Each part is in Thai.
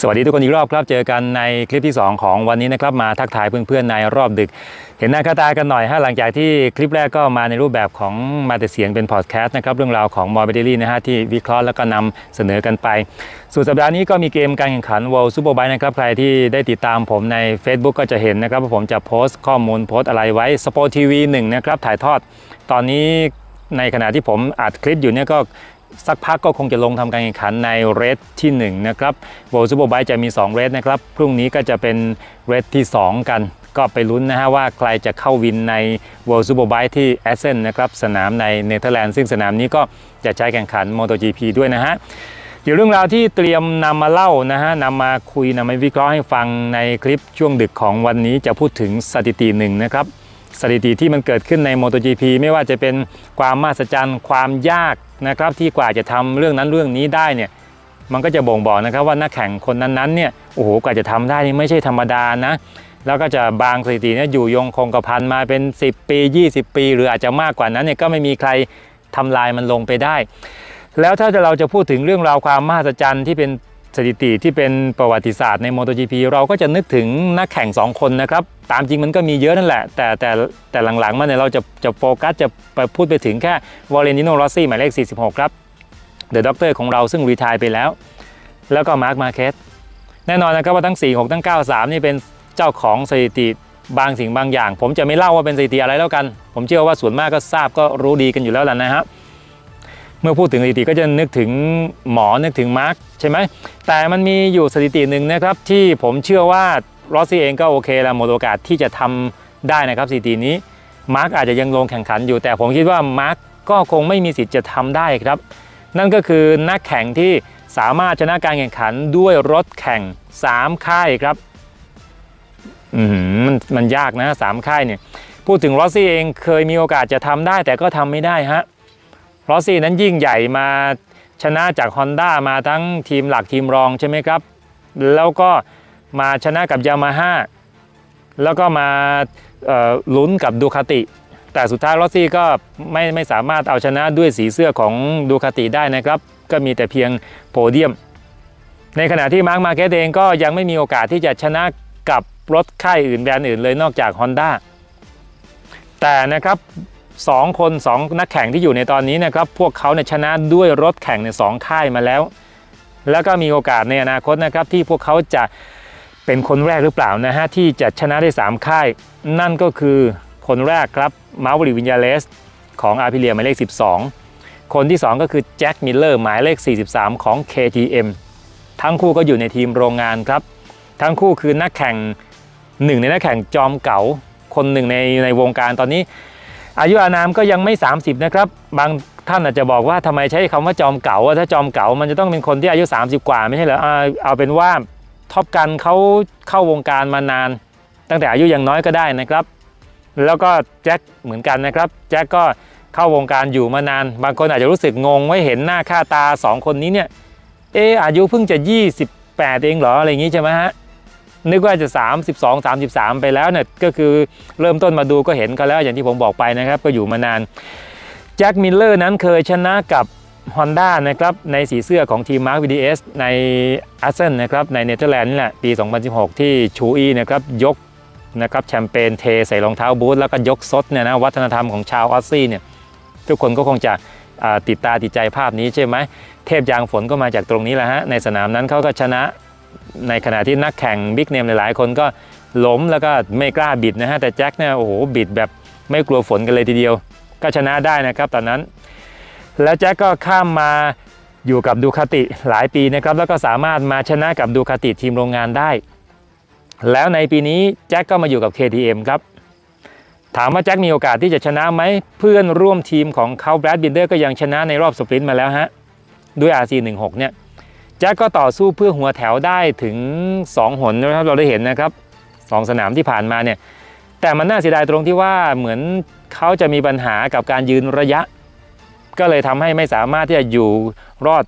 สวัสดีทุกคนอีกรอบครับเจอกันในคลิปที่ 2 ของวันนี้นะครับมาทักทายเพื่อนๆในรอบดึก เห็นหน้าค่าตากันหน่อยฮะหลังจากที่คลิปแรกก็มาในรูปแบบของมาแต่เสียงเป็นพอดแคสต์นะครับเรื่องราวของมอร์เบเดลี่นะฮะที่วิเคราะห์แล้วก็นำเสนอกันไป สุดสัปดาห์นี้ก็มีเกมการแข่งขัน World Superbike นะครับใครที่ได้ติดตามผมใน Facebook ก็จะเห็นนะครับว่าผมจะโพสต์ข้อมูลโพสต์อะไรไว้ Sport TV 1นะครับถ่ายทอด ตอนนี้ในขณะที่ผมอัดคลิปอยู่เนี่ยก็ สักพักก็คงจะลงทำการแข่งขันในเรสที่ 1 นะครับโวลซูเปอร์ไบจะมี 2 เรสนะครับ พรุ่งนี้ก็จะเป็นเรสที่ 2 กัน ก็ไปลุ้นนะฮะว่าใครจะเข้าวินใน World Superbike ที่แอสเซนนะครับสนามในเนเธอร์แลนด์ซึ่งสนามนี้ก็จะใช้แข่งขัน MotoGP ด้วยนะฮะเดี๋ยวเรื่องราวที่เตรียมนำมาเล่านะฮะนำมาคุยนำมาวิเคราะห์ให้ฟังในคลิปช่วงดึกของวันนี้จะพูดถึงสถิติหนึ่งนะครับ สถิติที่มันเกิดขึ้นใน MotoGP ไม่ว่าจะเป็นความมหัศจรรย์ความยากนะครับที่กว่าจะทำเรื่องนั้นเรื่องนี้ได้เนี่ยมันก็จะบ่งบอกนะครับว่านักแข่งคนนั้นๆเนี่ยโอ้โหกว่าจะทำได้นี่ไม่ใช่ธรรมดานะแล้วก็จะบางสถิติเนี่ยอยู่ยงคงกระพันมาเป็น 10 ปี 20 ปี หรืออาจจะมากกว่านั้นเนี่ยก็ไม่มีใครทำลายมันลงไปได้ แล้วถ้าเราจะพูดถึงเรื่องราวความมหัศจรรย์ที่เป็น สถิติที่เป็นประวัติศาสตร์ใน MotoGP เราก็จะนึกถึงนักแข่ง 2 คนนะครับ ตามจริงมันก็มีเยอะนั่นแหละ แต่แต่แต่หลังๆมาเนี่ยเราจะจะโฟกัสจะไปพูดไปถึงแค่วอลเลนิโนรอสซี่หมายเลข 46 ครับเดอะด็อกเตอร์ของเราซึ่งรีทายไปแล้ว แล้วก็มาร์คมาเคสแน่นอนนะครับว่าทั้ง 46 ทั้ง 93 นี่เป็นเจ้าของสถิติบางสิ่งบางอย่าง ผมจะไม่เล่าว่าเป็นสถิติอะไรแล้วกัน ผมเชื่อว่าส่วนมากก็ทราบก็รู้ดีกันอยู่แล้วแหละนะฮะเมื่อพูดถึงสถิติก็จะนึกถึงหมอนึกถึงมาร์ค ใช่ไหมแต่มันมีอยู่สถิติหนึ่งนะครับที่ผมเชื่อว่ารอสซี่เองก็โอเคแล้วหมดโอกาสที่จะทำได้นะครับสถิตินี้มาร์คอาจจะยังลงแข่งขันอยู่ แต่ผมคิดว่ามาร์คก็คงไม่มีสิทธิ์จะทำได้ครับ นั่นก็คือนักแข่งที่สามารถชนะการแข่งขันด้วยรถแข่ง 3 ค่ายครับมมันมันยากนะสามค่ายเนี่ยพูดถึงรอสซี่เองเคยมีโอกาสจะทำได้แต่ก็ทำไม่ได้ฮะรอสซี่นั้นยิ่งใหญ่มา ชนะจาก Honda มาทั้งทีมหลักทีมรองใช่ไหมครับ แล้วก็มาชนะกับยามาฮ่าแล้วก็มาลุ้นกับดูคาติแต่สุดท้ายรอสซี่ก็ไม่ไม่สามารถเอาชนะด้วยสีเสื้อของดูคาติได้นะครับ ก็มีแต่เพียงโพเดียม ในขณะที่มาร์คมาเกตเองก็ยังไม่มีโอกาสที่จะชนะกับรถค่ายอื่นแบรนด์อื่นเลยนอกจาก Honda แต่นะครับ สองคนสองนักแข่งที่อยู่ในตอนนี้นะครับพวกเขาเนี่ยชนะด้วยรถแข่งในสองค่ายมาแล้ว แล้วก็มีโอกาสในอนาคตนะครับที่พวกเขาจะเป็นคนแรกหรือเปล่านะฮะที่จะชนะได้ 3 ค่าย นั่นก็คือคนแรกครับมาร์วริวินยาเลสของอาร์พิเลียหมายเลข 12 คนที่ 2 ก็คือแจ็คมิลเลอร์หมายเลข 43 ของ KTM ทั้งคู่ก็อยู่ในทีมโรงงานครับ ทั้งคู่คือนักแข่งหนึ่งในนักแข่งจอมเก๋าคนหนึ่งในในวงการตอนนี้ อายุอานามก็ยังไม่ 30 นะครับ บางท่านอาจจะบอกว่าทำไมใช้คำว่าจอมเก๋าถ้าจอมเก๋ามันจะต้องเป็นคนที่อายุ 30 กว่าไม่ใช่เหรอเอาเป็นว่าท็อปกันเขาเข้าวงการมานาน ตั้งแต่อายุยังน้อยก็ได้นะครับ แล้วก็แจ็คเหมือนกันนะครับแจ็คก็เข้าวงการอยู่มานาน บางคนอาจจะรู้สึกงงว่เห็นหน้าค่าตา 2 คนนี้เนี่ยเอออายุเพิ่งจะ 28 เองเหรออะไรอย่างงี้ใช่ไหมฮะ นึกว่าจะ 32 33 ไปแล้วเนี่ยก็คือเริ่มต้นมาดูก็เห็นเขาแล้วอย่างที่ผมบอกไปนะครับ ก็อยู่มานานแจ็คมิลเลอร์นั้นเคยชนะกับ Honda นะครับในสีเสื้อของทีม Mark VDS ในอาเซนนะครับในเนเธอร์แลนด์นี่แหละปี 2016 ที่ชูอีนะครับยกนะครับแชมเปญเทใส่รองเท้าบูทแล้วก็ยกซดเนี่ยนะวัฒนธรรมของชาวออสซี่เนี่ยทุกคนก็คงจะติดตาติดใจภาพนี้ใช่ไหมเทพยางฝนก็มาจากตรงนี้แหละฮะในสนามนั้นเขาก็ชนะ ในขณะที่นักแข่งบิ๊กเนมหลายๆ คนก็ล้มแล้วก็ไม่กล้าบิดนะฮะแต่แจ็คเนี่ยโอ้โหบิดแบบไม่กลัวฝนกันเลยทีเดียว ก็ชนะได้นะครับตอนนั้น แล้วแจ็คก็ข้ามมาอยู่กับดูคาติหลายปีนะครับแล้วก็สามารถมาชนะกับดูคาติทีมโรงงานได้ แล้วในปีนี้แจ็คก็มาอยู่กับ KTM ครับถามว่าแจ็คมีโอกาสที่จะชนะไหมเพื่อนร่วมทีมของเขาแบรดบินเดอร์ก็ยังชนะในรอบสปรินต์มาแล้วฮะด้วย RC16 เนี่ย แจ็คก็ต่อสู้เพื่อหัวแถวได้ถึง 2 หนนะครับเราได้เห็นนะครับสองสนามที่ผ่านมาเนี่ยแต่มันน่าเสียดายตรงที่ว่าเหมือนเขาจะมีปัญหากับการยืนระยะ ก็เลยทำให้ไม่สามารถที่จะอยู่รอด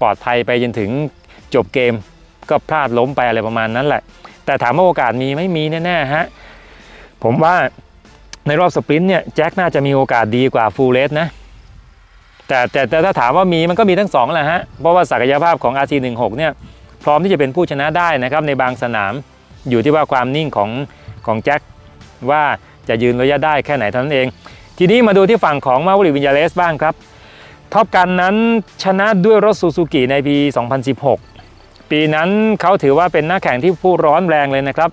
ปลอดภัยไปจนถึงจบเกม ก็พลาดล้มไปอะไรประมาณนั้นแหละ แต่ถามว่าโอกาสมีไม่มีแน่ๆฮะผมว่าในรอบสปรินต์เนี่ยแจ็คน่าจะมีโอกาสดีกว่าฟูลเลสนะ แต่แต่แต่ถ้าถามว่ามีมันก็มีทั้งสองแหละฮะ เพราะว่าศักยภาพของ RC16 เนี่ยพร้อมที่จะเป็นผู้ชนะได้นะครับในบางสนามอยู่ที่ว่าความนิ่งของของแจ็คว่าจะยืนระยะได้แค่ไหนเท่านั้นเอง ทีนี้มาดูที่ฝั่งของมาวริวินยาเลสบ้างครับท็อปกันนั้นชนะด้วยรถซูซูกิในปี 2016 ปีนั้นเขาถือว่าเป็นนักแข่งที่ผู้ร้อนแรงเลยนะครับ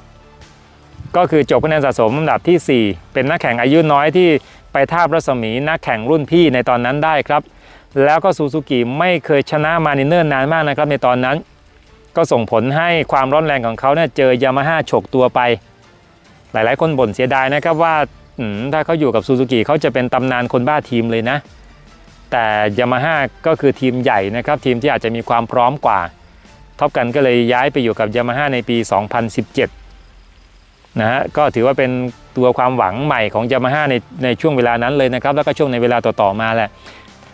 ก็คือจบคะแนนสะสมอันดับทีสี่4 เป็นนักแข่งอายุน้อยที่ ไปท่าบรัศมีนักแข่งรุ่นพี่ในตอนนั้นได้ครับ แล้วก็ซูซูกิไม่เคยชนะมาในเนิ่นนานมากนะครับ ในตอนนั้น ก็ส่งผลให้ความร้อนแรงของเขาเนี่ยเจอยามาฮ่าฉกตัวไป หลายๆ คนบ่นเสียดายนะครับว่าถ้าเขาอยู่กับซูซูกิเขาจะเป็นตำนานคนบ้าทีมเลยนะ แต่ยามาฮ่าก็คือทีมใหญ่นะครับทีมที่อาจจะมีความพร้อมกว่าท็อปกันก็เลยย้ายไปอยู่กับยามาฮ่าในปี 2017นะฮะก็ถือว่าเป็น ตัวความหวังใหม่ของยามาฮ่าในในช่วงเวลานั้นเลยนะครับแล้วก็ช่วงในเวลาต่อๆมาแหละ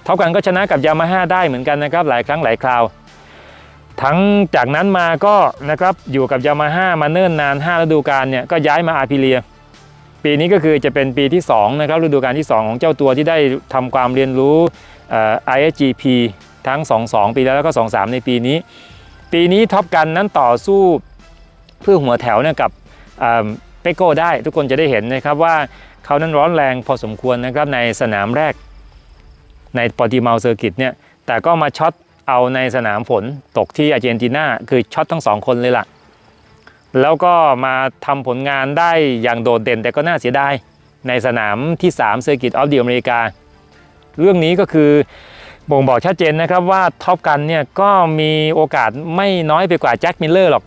ท็อปกันก็ชนะกับยามาฮ่าได้เหมือนกันนะครับหลายครั้งหลายคราว ทั้งจากนั้นมาก็นะครับอยู่กับยามาฮ่ามาเนิ่นนาน 5 ฤดูกาลเนี่ยก็ย้ายมาอาพิเลีย ปีนี้ก็คือจะเป็นปีที่2นะครับฤดูกาลที่ 2 ของเจ้าตัวที่ได้ทำความเรียนรู้เอ่อ ISGP ทั้ง 2-2 ปีแล้วแล้วก็ 2-3 ในปีนี้ ปีนี้ท็อปกันนั้นต่อสู้เพื่อหัวแถวเนี่ยกับ เปโก้ได้ ทุกคนจะได้เห็นนะครับว่าเขานั้นร้อนแรงพอสมควรนะครับในสนามแรก ในปอติเมาเซอร์กิตเนี่ยแต่ก็มาช็อตเอาในสนามฝนตกที่อาร์เจนตินาคือช็อตทั้งสองคนเลยล่ะ แล้วก็มาทำผลงานได้อย่างโดดเด่นแต่ก็น่าเสียดายในสนามที่3 Circuit of the America เรื่องนี้ก็คือบ่งบอกชัดเจนนะครับว่าท็อปกันเนี่ยก็มีโอกาสไม่น้อยไปกว่าแจ็คมิลเลอร์หรอก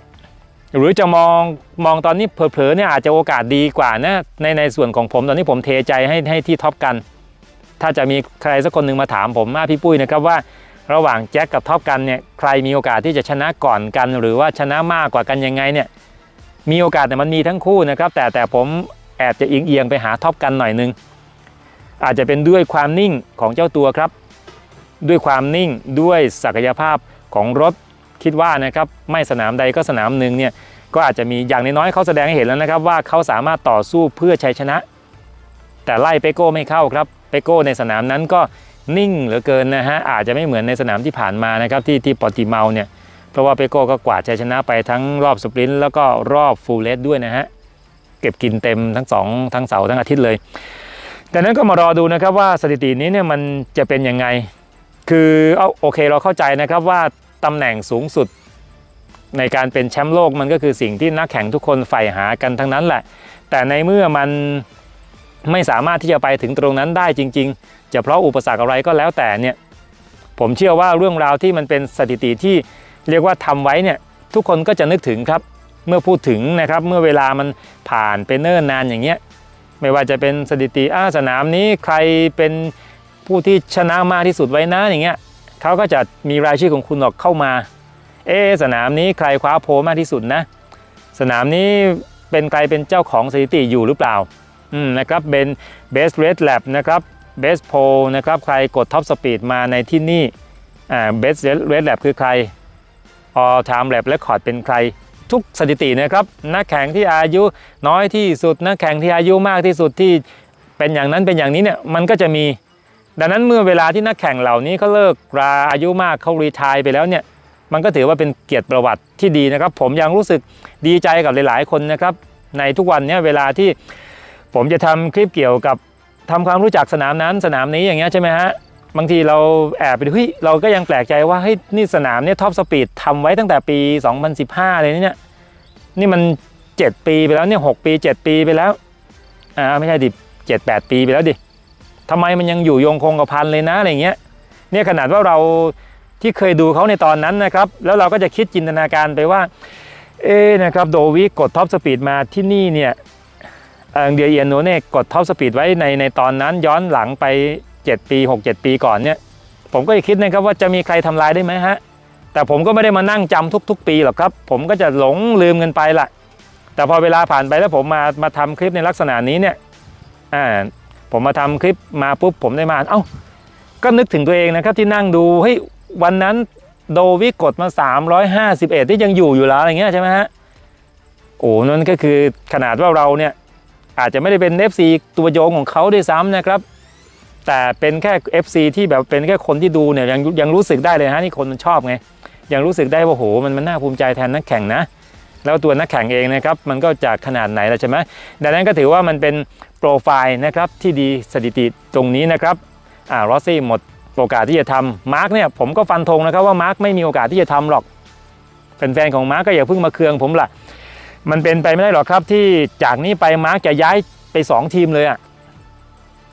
หรือจะมองมองตอนนี้เผลอๆเนี่ยอาจจะโอกาสดีกว่านะในในส่วนของผมตอนนี้ผมเทใจให้ให้ที่ท็อปกัน ถ้าจะมีใครสักคนหนึ่งมาถามผมมาพี่ปุ้ยนะครับว่าระหว่างแจ็คกับท็อปกันเนี่ยใครมีโอกาสที่จะชนะก่อนกัน หรือว่าชนะมากกว่ากันยังไงเนี่ยมีโอกาสแต่มันมีทั้งคู่นะครับ แต่แต่ผมแอบจะเอียงเอียงๆไปหาท็อปกันหน่อยนึงอาจจะเป็นด้วยความนิ่งของเจ้าตัวครับ ด้วยความนิ่งด้วยศักยภาพของรถ คิดว่านะครับไม่สนามใดก็สนามหนึ่งเนี่ยก็อาจจะมีอย่างน้อยๆเขาแสดงให้เห็นแล้วนะครับ ว่าเขาสามารถต่อสู้เพื่อชัยชนะ แต่ไล่เปโก้ไม่เข้าครับเปโก้ในสนามนั้นก็นิ่งเหลือเกินนะฮะอาจจะไม่เหมือนในสนามที่ผ่านมานะครับที่ที่ปอติเมาเนี่ยเพราะว่าเปโก้ก็กวาดชัยชนะไปทั้งรอบสปรินต์แล้วก็รอบฟูลเลสด้วยนะฮะเก็บกินเต็มทั้งสองทั้งเสาร์ทั้งอาทิตย์เลยแต่นั้นก็มารอดูนะครับว่าสถิตินี้เนี่ยมันจะเป็นยังไงคือเอาโอเคเราเข้าใจนะครับว่า ตำแหน่งสูงสุด ในการเป็นแชมป์โลกมันก็คือสิ่งที่นักแข่งทุกคนใฝ่หากันทั้งนั้นแหละ แต่ในเมื่อมันไม่สามารถที่จะไปถึงตรงนั้นได้จริง ๆ จะเพราะอุปสรรคอะไรก็แล้วแต่เนี่ยผมเชื่อว่าเรื่องราวที่มันเป็นสถิติที่เรียกว่าทำไว้เนี่ยทุกคนก็จะนึกถึงครับ เมื่อพูดถึงนะครับเมื่อเวลามันผ่านไปเนิ่นนานอย่างเงี้ยไม่ว่าจะเป็นสถิติอ้าสนามนี้ใครเป็นผู้ที่ชนะมากที่สุดไว้นะอย่างเงี้ย เขาก็จะมีรายชื่อของคุณออกเข้ามา เอะสนามนี้ใครคว้าโพลมากที่สุดนะ สนามนี้เป็นใครเป็นเจ้าของสถิติอยู่หรือเปล่าอืมนะครับเป็นเบสเรดแลบนะครับเบสโพนะครับใครกดท็อปสปีดมาในที่นี่อ่าเบสเรดแลบคือใคร all time lap record เป็นใครทุกสถิตินะครับนักแข่งที่อายุน้อยที่สุดนักแข่งที่อายุมากที่สุดที่เป็นอย่างนั้นเป็นอย่างนี้เนี่ยมันก็จะมี ดังนั้นเมื่อเวลาที่นักแข่งเหล่านี้เขาเลิกราอายุมากเขารีทายไปแล้วเนี่ยมันก็ถือว่าเป็นเกียรติประวัติที่ดีนะครับ ผมยังรู้สึกดีใจกับหลาย ๆ คนนะครับ ในทุกวันนี้เวลาที่ผมจะทำคลิปเกี่ยวกับทำความรู้จักสนามนั้นสนามนี้อย่างเงี้ยใช่ไหมฮะบางทีเราแอบไปดูเฮ้ยเราก็ยังแปลกใจว่าเฮ้ยนี่สนามเนี่ยท็อปสปีดทำไว้ตั้งแต่ปี 2015 เลยเนี่ยนี่มัน 7 ปีไปแล้วเนี่ย6ปี 7 ปีไปแล้วอ่าไม่ใช่ดิ7 8 ปีไปแล้วดิ ทำไมมันยังอยู่โยงคงกับพันเลยนะอะไรเงี้ยเนี่ยขนาดว่าเราที่เคยดูเขาในตอนนั้นนะครับ แล้วเราก็จะคิดจินตนาการไปว่า เอ๊นะครับโดวิกดท็อปสปีดมาที่นี่เนี่ยเดียเอียนโนเน่กดท็อปสปีดไว้ในในตอนนั้นย้อนหลังไป 7 ปี 6 7 ปีก่อนเนี่ยผมก็จะคิดนะครับว่าจะมีใครทำลายได้ไหมฮะแต่ผมก็ไม่ได้มานั่งจำทุก ๆ ปีหรอกครับ ผมก็จะหลงลืมกันไปละแต่พอเวลาผ่านไปแล้วผมมามาทำคลิปในลักษณะนี้เนี่ยอ่า ผมมาทำคลิปมาปุ๊บผมได้มาอ่านเอ้าก็นึกถึงตัวเองนะครับที่นั่งดูเฮ้ยวันนั้นโดวิกดมา 351 ที่ยังอยู่อยู่แล้วอะไรเงี้ยใช่ไหมฮะโอ้นั่นก็คือขนาดว่าเราเนี่ยอาจจะไม่ได้เป็น FC ตัวโยงของเขาด้วยซ้ำนะครับ แต่เป็นแค่ FC ที่แบบเป็นแค่คนที่ดูเนี่ยยังยังรู้สึกได้เลยฮะนี่คนมันชอบไงยังรู้สึกได้ว่าโหมันมันน่าภูมิใจแทนนักแข่งนะ แล้วตัวนักแข่งเองนะครับมันก็จากขนาดไหนแล้วใช่ไหมดังนั้นก็ถือว่ามันเป็นโปรไฟล์นะครับที่ดีสถิติตรงนี้นะครับอ่ารอสซี่หมดโอกาสที่จะทำมาร์กเนี่ยผมก็ฟันธงนะครับว่ามาร์กไม่มีโอกาสที่จะทำหรอกแฟนๆของมาร์กก็อย่าเพิ่งมาเคืองผมล่ะมันเป็นไปไม่ได้หรอกครับที่จากนี้ไปมาร์กจะย้ายไป 2 ทีมเลยอะ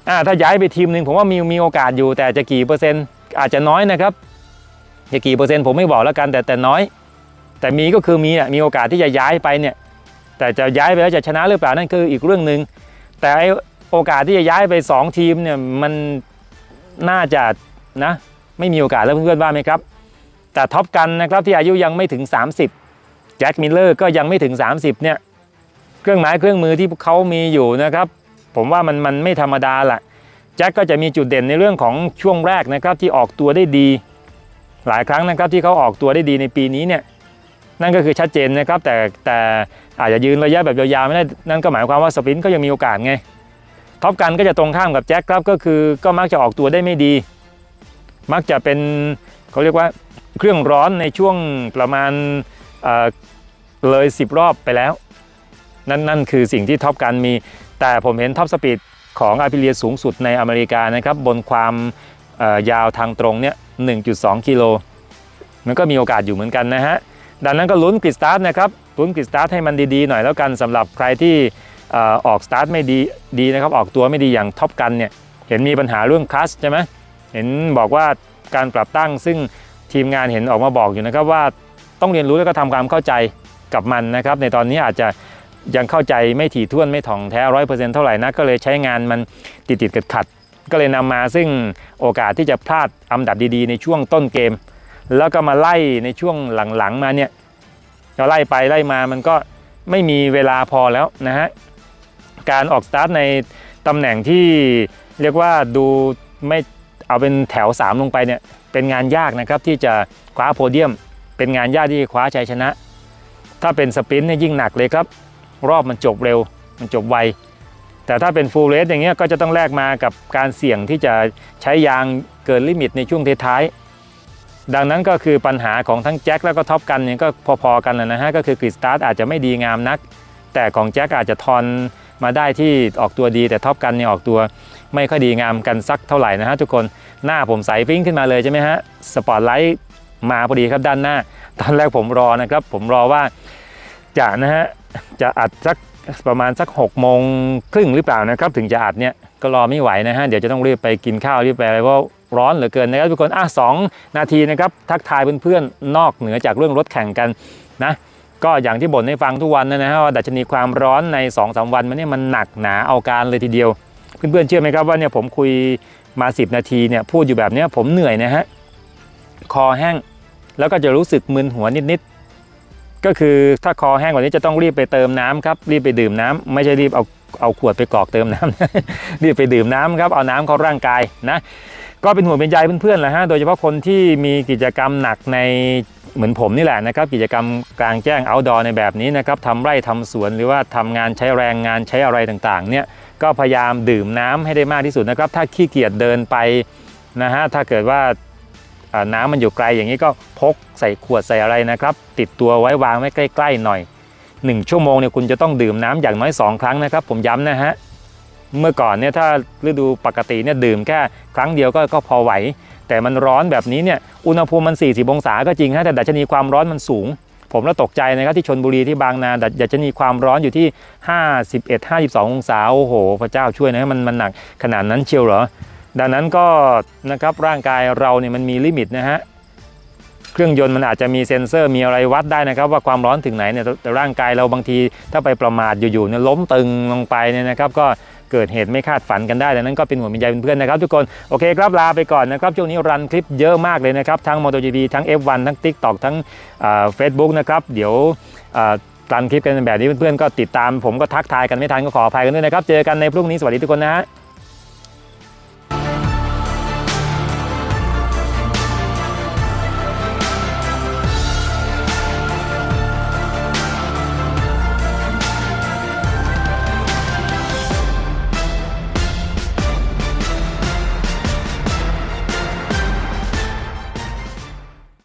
อ่าถ้าย้ายไปทีมหนึ่งผมว่ามีมีโอกาสอยู่แต่จะกี่เปอร์เซ็นต์อาจจะน้อยนะครับจะกี่เปอร์เซ็นต์ผมไม่บอกแล้วกันแต่แต่น้อย แต่มีก็คือมีอะมีโอกาสที่จะย้ายไปเนี่ยแต่จะย้ายไปแล้วจะชนะหรือเปล่านั่นคืออีกเรื่องหนึ่งแต่โอกาสที่จะย้ายไป 2 ทีมเนี่ยมันน่าจะนะไม่มีโอกาสแล้วเพื่อนๆว่าไหมครับ แต่ท็อปกันนะครับที่อายุยังไม่ถึง 30 แจ็คมิลเลอร์ก็ยังไม่ถึง 30เนี่ยเครื่องหมายเครื่องมือที่เขามีอยู่นะครับ ผมว่ามันมันไม่ธรรมดาละแจ็คก็จะมีจุดเด่นในเรื่องของช่วงแรกนะครับที่ออกตัวได้ดี หลายครั้งนะครับที่เขาออกตัวได้ดีในปีนี้เนี่ย นั่นก็คือชัดเจนนะครับ แต่แต่อาจจะยืนระยะแบบยาวๆไม่ได้นั่นก็หมายความว่าสปรินต์ก็ยังมีโอกาสไงท็อปกันก็จะตรงข้ามกับแจ็คครับก็คือก็มักจะออกตัวได้ไม่ดี มักจะเป็นเขาเรียกว่าเครื่องร้อนในช่วงประมาณเออเลย 10 รอบไปแล้ว นั่นนั่นคือสิ่งที่ท็อปกันมี แต่ผมเห็นท็อปสปีดของอาพิเลียสูงสุดในอเมริกานะครับ บนความเอ่อยาวทางตรงเนี่ย1.2 กิโล มันก็มีโอกาสอยู่เหมือนกันนะฮะ ดังนั้นก็ลุ้นกริดสตาร์ทนะครับลุ้นกริดสตาร์ทให้มันดีๆหน่อยแล้วกันสำหรับใครที่อออกสตาร์ทไม่ดีดีนะครับออกตัวไม่ดีอย่างท็อปกันเนี่ยเห็นมีปัญหาเรื่องคลัสใช่ไหมเห็นบอกว่าการปรับตั้งซึ่งทีมงานเห็นออกมาบอกอยู่นะครับว่าต้องเรียนรู้แล้วก็ทำความเข้าใจกับมันนะครับ ในตอนนี้อาจจะยังเข้าใจไม่ถี่ถ้วนไม่ถ่องแท้ร้อยเปอร์เซ็นต์เท่าไหร่นะก็เลยใช้งานมันติดติดขัดขัดก็เลยนำมาซึ่งโอกาสที่จะพลาดอันดับดีๆ ในช่วงต้นเกม แล้วก็มาไล่ในช่วงหลังๆมาเนี่ยก็ไล่ไปไล่มามันก็ไม่มีเวลาพอแล้วนะฮะการออกสตาร์ทในตำแหน่งที่เรียกว่าดูไม่เอาเป็นแถว 3 ลงไปเนี่ยเป็นงานยากนะครับที่จะคว้าโพเดียม เป็นงานยากที่จะคว้าชัยชนะ ถ้าเป็นสปรินต์เนี่ยยิ่งหนักเลยครับ รอบมันจบเร็วมันจบไว แต่ถ้าเป็นฟูลเรสอย่างเงี้ยก็จะต้องแลกมากับการเสี่ยงที่จะใช้ยางเกินลิมิตในช่วงท้ายๆ ดังนั้นก็คือปัญหาของทั้งแจ็คแล้วก็ท็อปกันเนี่ยก็พอๆกันแหละนะฮะก็คือกริดสตาร์ทอาจจะไม่ดีงามนัก แต่ของแจ็คอาจจะทอนมาได้ที่ออกตัวดีแต่ท็อปกันเนี่ยออกตัวไม่ค่อยดีงามกันสักเท่าไหร่นะฮะทุกคนหน้าผมใสปิ้งขึ้นมาเลยใช่ไหมฮะสปอตไลท์มาพอดีครับด้านหน้า ตอนแรกผมรอนะครับผมรอว่าจะนะฮะจะอัดสักประมาณสัก6กโมงครึ่งหรือเปล่านะครับ ถึงจะอัดเนี่ยก็รอไม่ไหวนะฮะเดี๋ยวจะต้องรีบไปกินข้าวรีบไปอะไรเพราะ ร้อนเหลือเกินนะครับทุกคนอะสองนาทีนะครับทักทายเพื่อนๆนอกเหนือจากเรื่องรถแข่งกันนะก็อย่างที่บ่นให้ฟังทุกวันนะฮะว่าดัชนีความร้อนใน2อสวันมันเนี่ยมันหนักหนาเอาการเลยทีเดียว เพื่อนๆเชื่อไหมครับว่าเนี่ยผมคุยมา 10 นาทีเนี่ยพูดอยู่แบบเนี้ยผมเหนื่อยนะฮะคอแห้งแล้วก็จะรู้สึกมึนหัวนิดๆก็คือถ้าคอแห้งกว่านี้จะต้องรีบไปเติมน้ำครับรีบไปดื่มน้ำไม่ใช่รีบเอาเอาขวดไปกรอกเติมน้ำรีบไปดื่มน้ำครับเอาน้ำเข้าร่างกายนะ ก็เป็นห่วงเป็นใยเพื่อนๆแหละฮะโดยเฉพาะคนที่มีกิจกรรมหนักในเหมือนผมนี่แหละนะครับ กิจกรรมกลางแจ้ง outdoor ในแบบนี้นะครับทำไร่ทำสวนหรือว่าทำงานใช้แรงงานใช้อะไรต่างๆ เนี่ยก็พยายามดื่มน้ำให้ได้มากที่สุดนะครับ ถ้าขี้เกียจเดินไปนะฮะถ้าเกิดว่าน้ำมันอยู่ไกลอย่างนี้ก็พกใส่ขวดใส่อะไรนะครับ ติดตัวไว้วางไว้ใกล้ ๆ หน่อย 1 ชั่วโมงเนี่ยคุณจะต้องดื่มน้ำอย่างน้อย 2 ครั้งนะครับ ผมย้ำนะฮะ เมื่อก่อนเนี่ยถ้าฤดูปกติเนี่ยดื่มแค่ครั้งเดียวก็ก็พอไหว แต่มันร้อนแบบนี้เนี่ยอุณหภูมิมัน 40 องศาก็จริงฮะแต่ดัชนีความร้อนมันสูง ผมแล้วตกใจนะครับที่ชนบุรีที่บางนาดัดชนีความร้อนอยู่ที่ 51 52 องศาโอ้โห พระเจ้าช่วยนะมันมันหนักขนาดนั้นเชียวเหรอดังนั้นก็นะครับร่างกายเราเนี่ยมันมีลิมิตนะฮะเครื่องยนต์มันอาจจะมีเซ็นเซอร์มีอะไรวัดได้นะครับ ว่าความร้อนถึงไหนเนี่ยแต่ร่างกายเราบางทีถ้าไปประมาทอยู่ๆเนี่ยล้มตึงลงไปเนี่ยนะครับ ก็ เกิดเหตุไม่คาดฝันกันได้ดังนั้นก็เป็นห่วงเป็นใยเป็นเพื่อนนะครับทุกคนโอเคครับลาไปก่อนนะครับช่วงนี้รันคลิปเยอะมากเลยนะครับทั้ง MotoGP ทั้ง F1 ทั้ง TikTok ทั้งเฟซบุ๊กนะครับเดี๋ยวรันคลิปกันแบบนี้เพื่อนๆก็ติดตามผมก็ทักทายกันไม่ทันก็ขออภัยกันด้วยนะครับเจอกันในพรุ่งนี้สวัสดีทุกคนนะฮะ